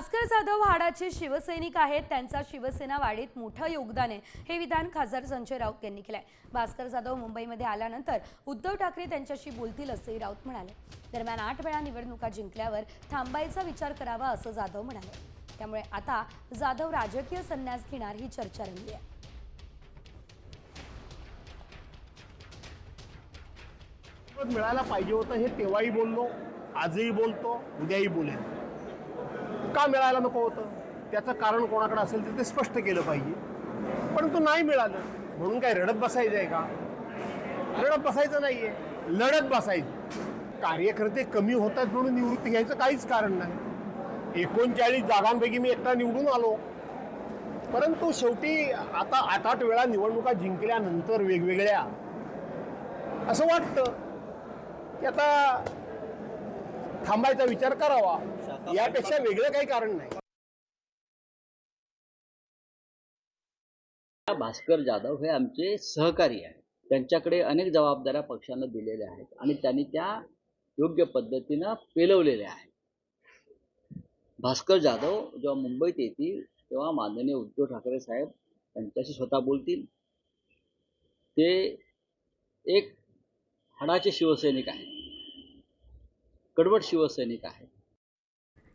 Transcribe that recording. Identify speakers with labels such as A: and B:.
A: भास्कर जाधव हाडाचे शिवसैनिक आहेत. त्यांचा शिवसेना वाढीत मोठं योगदान आहे. हे विधान खासदार संजय राऊत यांनी केलंय. भास्कर जाधव मुंबईमध्ये आल्यानंतर उद्धव ठाकरे त्यांच्याशी बोलतील असंही राऊत म्हणाले. दरम्यान आठ वेळा निवडणुका जिंकल्यावर थांबायचा विचार करावा असं जाधव म्हणाले. त्यामुळे आता जाधव राजकीय संन्यास घेणार ही चर्चा रंगली आहे.
B: मिळायला पाहिजे होतं हे तेव्हाही बोललो आजही बोलतो उद्याही बोलेन. का मिळायला नको होतं. त्याचं कारण कोणाकडे असेल तर ते स्पष्ट केलं पाहिजे. परंतु नाही मिळालं म्हणून काय रडत बसायचं आहे का? रडत बसायचं नाही आहे लढत बसायचं. कार्यकर्ते कमी होतात म्हणून निवृत्ती घ्यायचं काहीच कारण नाही. एकोणचाळीस जागांपैकी मी एकटा निवडून आलो. परंतु शेवटी आता आठ आठ वेळा निवडणुका जिंकल्यानंतर वेगवेगळ्या. असं वाटतं की आता थांबायचा विचार करावा यापेक्षा वेगळं काही कारण नाही.
C: भास्कर जाधव हे आमचे सहकारी आहेत. त्यांच्याकडे अनेक जबाबदाऱ्या पक्षानं दिलेल्या आहेत आणि त्यांनी त्या योग्य पद्धतीनं पेलवलेल्या आहेत. भास्कर जाधव जेव्हा मुंबईत येतील तेव्हा माननीय उद्धव ठाकरे साहेब त्यांच्याशी स्वतः बोलतील. ते एक हाडाचे शिवसैनिक आहेत. कडवट शिवसैनिक आहेत